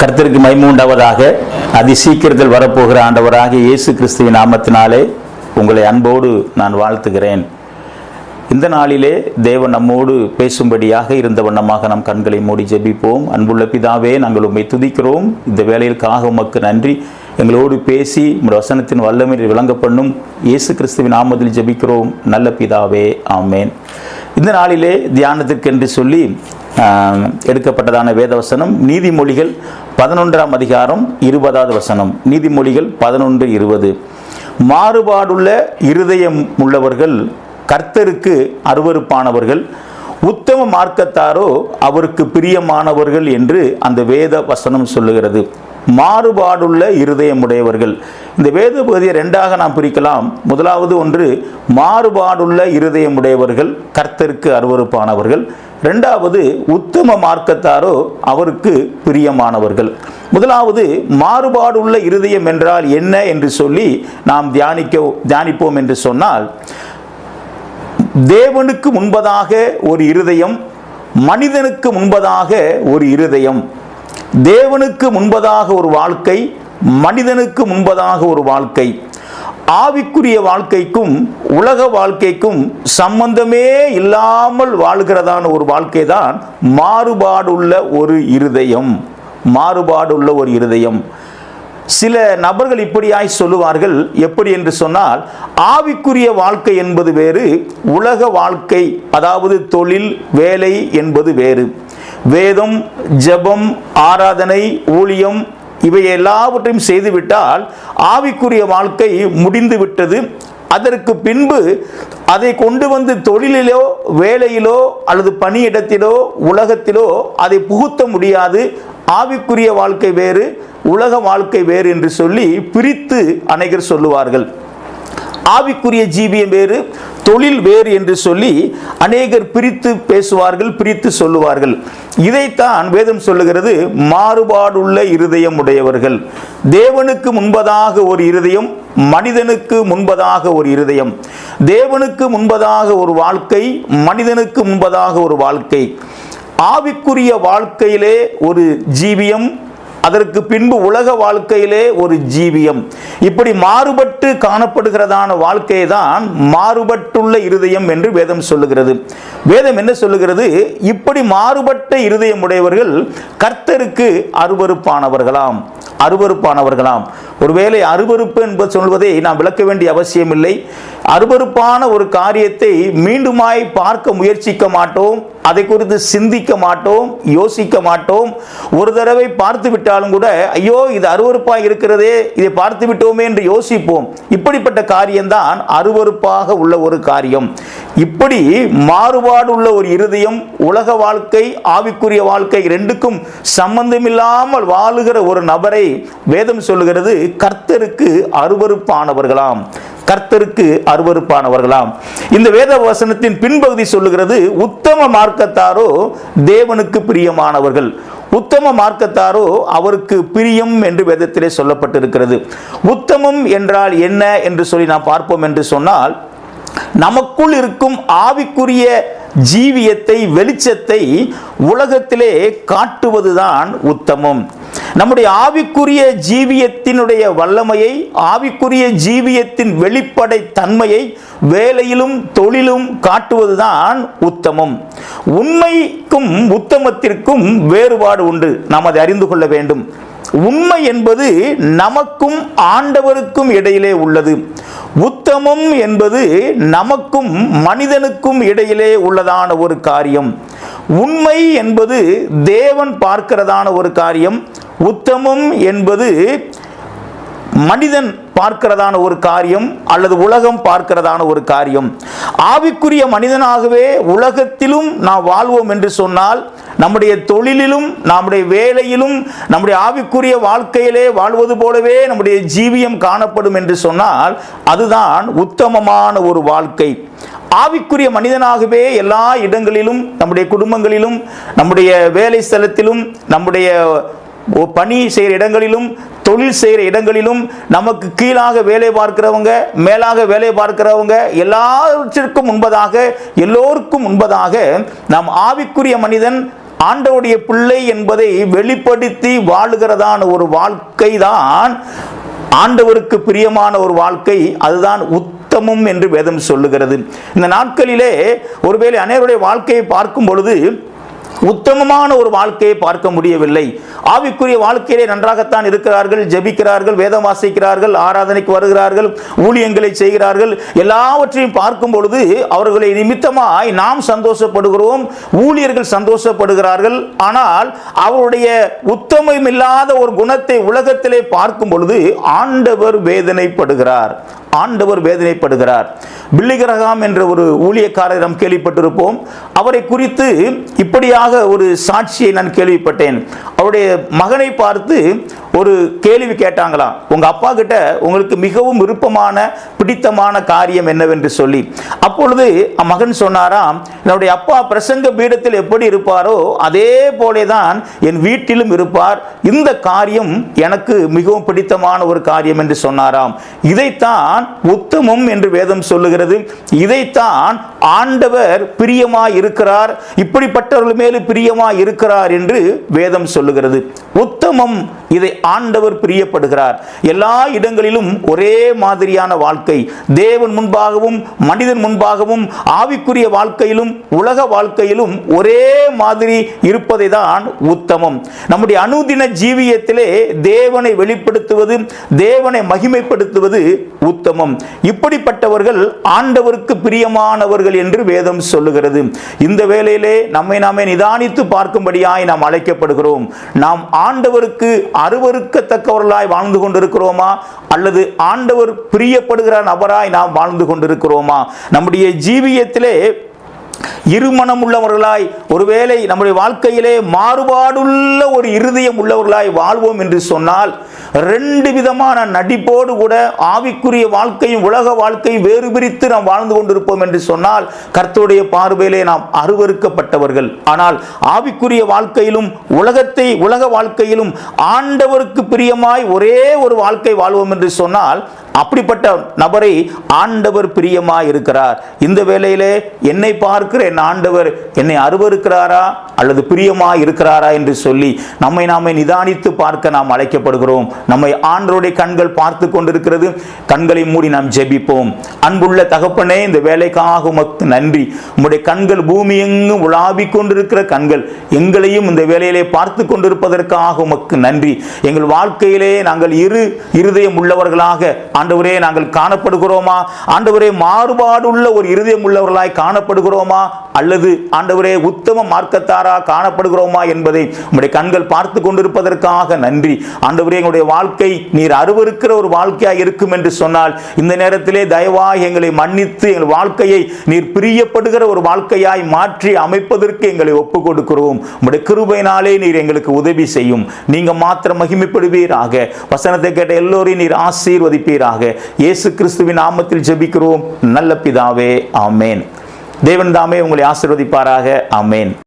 கர்த்தருக்கு மைமூண்டாவதாக அதி சீக்கிரத்தில் வரப்போகிற ஆண்டவராக இயேசு கிறிஸ்துவின் நாமத்தினாலே உங்களை அன்போடு நான் வாழ்த்துகிறேன். இந்த நாளிலே தேவன் நம்மோடு பேசும்படியாக இருந்த வண்ணமாக நம் கண்களை மூடி ஜெபிப்போம். அன்புள்ள பிதாவே நாங்கள் உம்மை துதிக்கிறோம். இந்த வேலையிற்காக உமக்கு நன்றி. எங்களோடு பேசி உங்கள் வசனத்தின் வல்லமை விளங்க பண்ணும் இயேசு கிறிஸ்துவின் நாமத்தில் ஜெபிக்கிறோம். நல்ல பிதாவே ஆமேன். இந்த நாளிலே தியானத்திற்கென்று சொல்லி எடுக்கப்பட்டதான வேதவசனம் நீதிமொழிகள் பதினொன்றாம் அதிகாரம் இருபதாவது வசனம். நீதிமொழிகள் பதினொன்று இருபது. மாறுபாடுள்ள இருதயம் உள்ளவர்கள் கர்த்தருக்கு அருவருப்பானவர்கள் உத்தம மார்க்கத்தாரோ அவருக்கு பிரியமானவர்கள் என்று அந்த வேத வசனம் சொல்லுகிறது. மாறுபாடுள்ள இருதயமுடையவர்கள். இந்த வேத பகுதியை ரெண்டாக நாம் பிரிக்கலாம். முதலாவது ஒன்று மாறுபாடுள்ள இருதயமுடையவர்கள் கர்த்தருக்கு அருவருப்பானவர்கள். ரெண்டாவது உத்தம மார்க்கத்தாரோ அவருக்கு பிரியமானவர்கள். முதலாவது மாறுபாடுள்ள இருதயம் என்றால் என்ன என்று சொல்லி நாம் தியானிக்க தியானிப்போம் என்று சொன்னால் தேவனுக்கு முன்பதாக ஒரு இருதயம் மனிதனுக்கு முன்பதாக ஒரு இருதயம். தேவனுக்கு முன்பதாக ஒரு வாழ்க்கை மனிதனுக்கு முன்பதாக ஒரு வாழ்க்கை. ஆவிக்குரிய வாழ்க்கைக்கும் உலக வாழ்க்கைக்கும் சம்பந்தமே இல்லாமல் வாழ்கிறதான ஒரு வாழ்க்கை தான் மாறுபாடுள்ள ஒரு இருதயம். மாறுபாடுள்ள ஒரு இருதயம். சில நபர்கள் இப்படியாய் சொல்லுவார்கள். எப்படி என்று சொன்னால் ஆவிக்குரிய வாழ்க்கை என்பது வேறு உலக வாழ்க்கை அதாவது தொழில் வேலை என்பது வேறு. வேதம் ஜெபம் ஆராதனை ஊழியம் இவை எல்லாவற்றையும் செய்துவிட்டால் ஆவிக்குரிய வாழ்க்கை முடிந்து விட்டது அதற்கு பின்பு அதை கொண்டு வந்து தொழிலிலோ வேலையிலோ அல்லது பணியிடத்திலோ உலகத்திலோ அதை புகுத்த முடியாது. ஆவிக்குரிய வாழ்க்கை வேறு உலக வாழ்க்கை வேறு என்று சொல்லி பிரித்து அனைகர் சொல்லுவார்கள். ஆவிக்குரிய ஜீவியம் வேறு தொழில் வேறு என்று சொல்லி அநேகர் பிரித்து பேசுவார்கள் பிரித்து சொல்லுவார்கள். இதைத்தான் வேதம் சொல்லுகிறது மாறுபாடுள்ள இருதயம் உடையவர்கள். தேவனுக்கு முன்பதாக ஒரு இருதயம் மனிதனுக்கு முன்பதாக ஒரு இருதயம். தேவனுக்கு முன்பதாக ஒரு வாழ்க்கை மனிதனுக்கு முன்பதாக ஒரு வாழ்க்கை. ஆவிக்குரிய வாழ்க்கையிலே ஒரு ஜீவியம் அதற்கு பின்பு உலக வாழ்க்கையிலே ஒரு ஜீவியம். இப்படி மாறுபட்டு காணப்படுகிறதான வாழ்க்கையை தான் மாறுபட்டுள்ள இருதயம் என்று வேதம் சொல்லுகிறது. வேதம் என்ன சொல்லுகிறது? இப்படி மாறுபட்ட இருதயம் உடையவர்கள் கர்த்தருக்கு அருவருப்பானவர்களாம். அருவருப்பானவர்களாம். ஒருவேளை அருவருப்பு என்பது சொல்வதை நாம் விளக்க வேண்டிய அவசியமில்லை. அருவருப்பான ஒரு காரியத்தை மீண்டுமாய் பார்க்க முயற்சிக்க மாட்டோம். அதை குறித்து சிந்திக்க மாட்டோம். யோசிக்க மாட்டோம். ஒரு தடவை பார்த்து விட்டாலும் கூட ஐயோ இது அருவருப்பாக இருக்கிறதே இதை பார்த்து விட்டோமே என்று யோசிப்போம். இப்படிப்பட்ட காரியம்தான் அருவருப்பாக உள்ள ஒரு காரியம். இப்படி மாறுபாடு உள்ள ஒரு இருதயம் உலக வாழ்க்கை ஆவிக்குரிய வாழ்க்கை ரெண்டுக்கும் சம்பந்தமில்லாமல் வாழுகிற ஒரு நபரை வேதம் சொல்லுகிறது கர்த்தருக்கு அருவருப்பானவர்களாம். கர்த்தருக்கு அருவருப்பானவர்களாம். இந்த வேத வசனத்தின் பின்பகுதி சொல்லுகிறது உத்தம மார்க்கத்தாரோ தேவனுக்கு பிரியமானவர்கள். உத்தம மார்க்கத்தாரோ அவருக்கு பிரியம் என்று வேதத்திலே சொல்லப்பட்டிருக்கிறது. உத்தமம் என்றால் என்ன? என்று சொல்லி நாம் பார்ப்போம் என்று சொன்னால் நமக்குள் இருக்கும் ஆவிக்குரிய ஜீவியத்தை வெளிச்சத்தை உலகத்திலே காட்டுவதுதான் உத்தமம். நம்முடைய ஆவிக்குரிய ஜீவியத்தினுடைய வல்லமையை ஆவிக்குரிய ஜீவியத்தின் வெளிப்படை தன்மையை வேலையிலும் தொழிலும் காட்டுவதுதான் உத்தமம். உண்மைக்கும் உத்தமத்திற்கும் வேறுபாடு உண்டு. நாம் அதை அறிந்து கொள்ள வேண்டும். உண்மை என்பது நமக்கும் ஆண்டவருக்கும் இடையிலே உள்ளது. உத்தமம் என்பது நமக்கும் மனிதனுக்கும் இடையிலே உள்ளதான ஒரு காரியம். உண்மை என்பது தேவன் பார்க்கிறதான ஒரு காரியம். உத்தமம் என்பது மனிதன் பார்க்கிறதான ஒரு காரியம் அல்லது உலகம் பார்க்கிறதான ஒரு காரியம். ஆவிக்குரிய மனிதனாகவே உலகத்திலும் நாம் வாழ்வோம் என்று சொன்னால் நம்முடைய தொழிலிலும் நம்முடைய வேலையிலும் நம்முடைய ஆவிக்குரிய வாழ்க்கையிலே வாழ்வது போலவே நம்முடைய ஜீவியம் காணப்படும் என்று சொன்னால் அதுதான் உத்தமமான ஒரு வாழ்க்கை. ஆவிக்குரிய மனிதனாகவே எல்லா இடங்களிலும் நம்முடைய குடும்பங்களிலும் நம்முடைய வேலை ஸ்தலத்திலும் நம்முடைய பணி செய்கிற இடங்களிலும் தொழில் செய்கிற இடங்களிலும் நமக்கு கீழாக வேலை பார்க்கிறவங்க மேலாக வேலை பார்க்கிறவங்க எல்லாவற்றிற்கும் முன்பதாக எல்லோருக்கும் முன்பதாக நாம் ஆவிக்குரிய மனிதன் ஆண்டவுடைய பிள்ளை என்பதை வெளிப்படுத்தி வாழுகிறதான ஒரு வாழ்க்கை தான் ஆண்டவருக்கு பிரியமான ஒரு வாழ்க்கை. அதுதான் உத்தமம் என்று வேதம் சொல்லுகிறது. இந்த நாட்களிலே ஒருவேளை அனைவருடைய வாழ்க்கையை பார்க்கும் பொழுது உத்தமமான ஒரு வாழ்க்கையை பார்க்க முடியவில்லை. ஆவிக்குரிய வாழ்க்கையிலே நன்றாகத்தான் இருக்கிறார்கள் ஜெபிக்கிறார்கள் வேதம் வாசிக்கிறார்கள் ஆராதனைக்கு வருகிறார்கள் ஊழியங்களை செய்கிறார்கள். எல்லாவற்றையும் பார்க்கும் பொழுது அவர்களை நிமித்தமாய் நாம் சந்தோஷப்படுகிறோம் ஊழியர்கள் சந்தோஷப்படுகிறார்கள். ஆனால் அவருடைய உத்தமம் இல்லாத ஒரு குணத்தை உலகத்திலே பார்க்கும் பொழுது ஆண்டவர் வேதனைப்படுகிறார். ஆண்டவர் வேதனைப்படுகிறார். பில்லிகிரகாம் என்ற ஒரு ஊழியக்காரரிடம் கேள்விப்பட்டிருப்போம். அவரை குறித்து இப்படியாக ஒரு சாட்சியை நான் கேள்விப்பட்டேன். அவருடைய மகனை பார்த்து ஒரு கேள்வி கேட்டாங்களாம். உங்க அப்பா கிட்ட உங்களுக்கு மிகவும் விருப்பமான பிடித்தமான காரியம் என்னவென்று சொல்லி. அப்பொழுது மகன் சொன்னாராம் என்னுடைய அப்பா பிரசங்க பீடத்தில் எப்படி இருப்பாரோ அதே போலேதான் என் வீட்டிலும் இருப்பார். இந்த காரியம் எனக்கு மிகவும் பிடித்தமான ஒரு காரியம் என்று சொன்னாராம். இதைத்தான் உத்தமம் என்று வேதம் சொல்லுகிறது. இதைத்தான் ஆண்டவர் பிரியமாய் இருக்கிறார் இப்படிப்பட்டவர்கள் மேலும் பிரியமாய் இருக்கிறார் என்று வேதம் சொல்லுகிறது. உத்தமம் இதை ஆண்டவர் பிரியப்படுகிறார். எல்லா இடங்களிலும் ஒரே மாதிரியான வாழ்க்கை. தேவன் முன்பாகவும் மனிதன் முன்பாகவும் ஆவிக்குரிய வாழ்க்கையிலும் உலக வாழ்க்கையிலும் ஒரே மாதிரி இருப்பதை தான் உத்தமம். நம்முடைய அனுதின ஜீவியத்திலே தேவனை வெளிப்படுத்துவது தேவனை மகிமைப்படுத்துவது உத்தமம். இப்படிப்பட்டவர்கள் ஆண்டவருக்கு பிரியமானவர்கள் என்று வேதம் சொல்லுகிறது. இந்த வேளையிலே நம்மை நாமே நிதானித்து பார்க்கும்படியாய் நாம் அழைக்கப்படுகிறோம். நாம் ஆண்டவருக்கு அருவருக்கத்தக்கவர்களாய் வாழ்ந்து கொண்டிருக்கிறோமா? அல்லது ஆண்டவர் பிரியப்படுகிற நபராய் நாம் வாழ்ந்து கொண்டிருக்கிறோமா? நம்முடைய ஜீவியத்திலே இருமனம் உள்ளவர்களாய் ஒருவேளை நம்முடைய வாழ்க்கையிலே மாறுபாடுள்ள ஒரு இருதயம் உள்ளவர்களாய் வாழ்வோம் என்று சொன்னால் ரெண்டு விதமான நடிப்போடு கூட ஆவிக்குரிய வாழ்க்கையும் உலக வாழ்க்கையும் வேறு பிரித்து நாம் வாழ்ந்து கொண்டிருப்போம் என்று சொன்னால் கர்த்தருடைய பார்வையிலே நாம் அருவருக்கப்பட்டவர்கள். ஆனால் ஆவிக்குரிய வாழ்க்கையிலும் உலகத்தை உலக வாழ்க்கையிலும் ஆண்டவருக்கு பிரியமாய் ஒரே ஒரு வாழ்க்கை வாழ்வோம் என்று சொன்னால் அப்படிப்பட்ட நபரை ஆண்டவர் பிரியமாக இருக்கிறார் இந்த வேளையிலே என்னை பார்க்கிற என் ஆண்டவர் என்னை அருவருக்கிறாரா அல்லது பிரியமாக இருக்கிறாரா என்று சொல்லி நம்மை நாமே நிதானித்து பார்க்க நாம் அழைக்கப்படுகிறோம். நம்மை ஆண்டருடைய கண்கள் பார்த்து கொண்டிருக்கிறது. கண்களை மூடி நாம் ஜெபிப்போம். அன்புள்ள தகப்பனே இந்த வேலைக்காக உமக்கு நன்றி. உம்முடைய கண்கள் பூமி எங்கும் உலாவிக் கொண்டிருக்கிற கண்கள் எங்களையும் இந்த வேலையிலே பார்த்து கொண்டிருப்பதற்காக உமக்கு நன்றி. எங்கள் வாழ்க்கையிலே நாங்கள் இரு இருதயம் உள்ளவர்களாக ஆண்டவரே நாங்கள் காணப்படுகிறோமா? ஆண்டவரே மாறுபாடுள்ள ஒரு இருதயம் உள்ளவர்களாய் காணப்படுகிறோமா? அல்லது ஆண்டவரே உத்தம மார்க்கத்தாரா காணப்படுகிறோமா என்பதை உங்களுடைய கண்கள் பார்த்து கொண்டிருப்பதற்காக நன்றி. ஆண்டவரே எங்களுடைய வாழ்க்கை நீர் அருவருக்கிற ஒரு வாழ்க்கையாக இருக்கும் என்று சொன்னால் இந்த நேரத்திலே தயவாய் எங்களை மன்னித்து எங்கள் வாழ்க்கையை நீர் பிரியப்படுகிற ஒரு வாழ்க்கையாய் மாற்றி அமைப்பதற்கு எங்களை ஒப்பு கொடுக்கிறோம். உங்களுடைய கிருபையினாலே நீர் எங்களுக்கு உதவி செய்யும். நீங்க மாத்திரம் மகிமைப்படுவீராக. வசனத்தை கேட்ட எல்லோரையும் நீர் ஆசீர்வதிப்பீராக. இயேசு கிறிஸ்துவின் நாமத்தில் ஜெபிக்கிறோம். நல்ல பிதாவே ஆமேன். தேவன் தாமே உங்களை ஆசீர்வதிப்பாராக ஆமேன்.